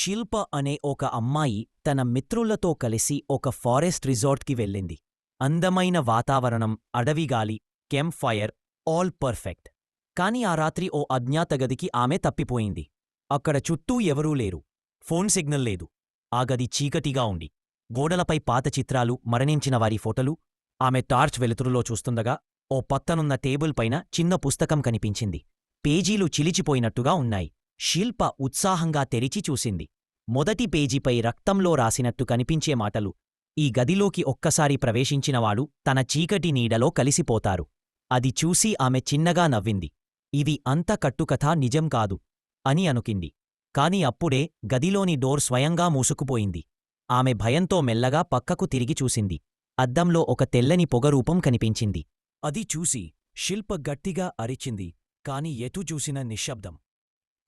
శిల్ప అనే ఒక అమ్మాయి తన మిత్రులతో కలిసి ఒక ఫారెస్ట్ రిజార్ట్కి వెళ్ళింది. అందమైన వాతావరణం అడవిగాలి కెంప్ ఫైర్ ఆల్ పర్ఫెక్ట్. కాని ఆ రాత్రి ఓ అజ్ఞాత గదికి ఆమె తప్పిపోయింది. అక్కడ చుట్టూ ఎవరూ లేరు. ఫోన్ సిగ్నల్ లేదు. ఆ గది చీకటిగా ఉండి గోడలపై పాత చిత్రాలు మరణించిన వారి ఫోటోలు ఆమె టార్చ్ వెలుతురులో చూస్తుండగా ఓ పక్కనున్న టేబుల్ పైన చిన్న పుస్తకం కనిపించింది. పేజీలు చిలిచిపోయినట్టుగా ఉన్నాయి. శిల్ప ఉత్సాహంగా తెరిచి చూసింది. మొదటి పేజీపై రక్తంలో రాసినట్టు కనిపించే మాటలు. ఈ గదిలోకి ఒక్కసారి ప్రవేశించినవాడు తన చీకటి నీడలో కలిసిపోతారు. అది చూసి ఆమె చిన్నగా నవ్వింది. ఇది అంత కట్టుకథ నిజం కాదు అని అనుకింది. కాని అప్పుడే గదిలోని డోర్ స్వయంగా మూసుకుపోయింది. ఆమె భయంతో మెల్లగా పక్కకు తిరిగి చూసింది. అద్దంలో ఒక తెల్లని పొగరూపం కనిపించింది. అది చూసి శిల్ప గట్టిగా అరిచింది. కాని ఎటు చూసిన నిశ్శబ్దం.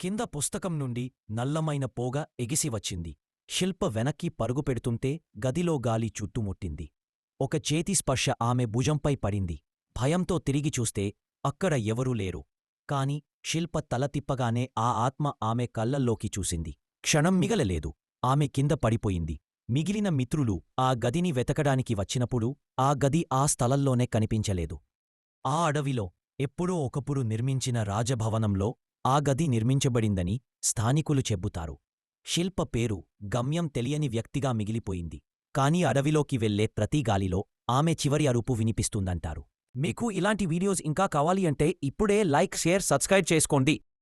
కింద పుస్తకం నుండి నల్లమైన పోగ ఎగిసివచ్చింది శిల్ప వెనక్కి పరుగుపెడుతుంటే గదిలో గాలి చుట్టుముట్టింది. ఒక చేతి స్పర్శ ఆమె భుజంపై పడింది. భయంతో తిరిగి చూస్తే అక్కడ ఎవరూ లేరు. కాని శిల్ప తల తిప్పగానే ఆ ఆత్మ ఆమె కళ్ళల్లోకి చూసింది. క్షణం మిగలలేదు. ఆమె కింద పడిపోయింది. మిగిలిన మిత్రులు ఆ గదిని వెతకడానికి వచ్చినప్పుడు ఆ గది ఆ స్థలంలోనే కనిపించలేదు. ఆ అడవిలో ఎప్పుడో ఒకప్పుడు నిర్మించిన రాజభవనంలో ఆ గది నిర్మించబడిందని స్థానికులు చెబుతారు. శిల్ప పేరు గమ్యం తెలియని వ్యక్తిగా మిగిలిపోయింది. కాని అడవిలోకి వెళ్ళే ప్రతి గాలిలో ఆమె చివరి అరుపు వినిపిస్తుందంటారు. మీకు ఇలాంటి వీడియోస్ ఇంకా కావాలి అంటే ఇప్పుడే లైక్ షేర్ సబ్స్క్రైబ్ చేసుకోండి.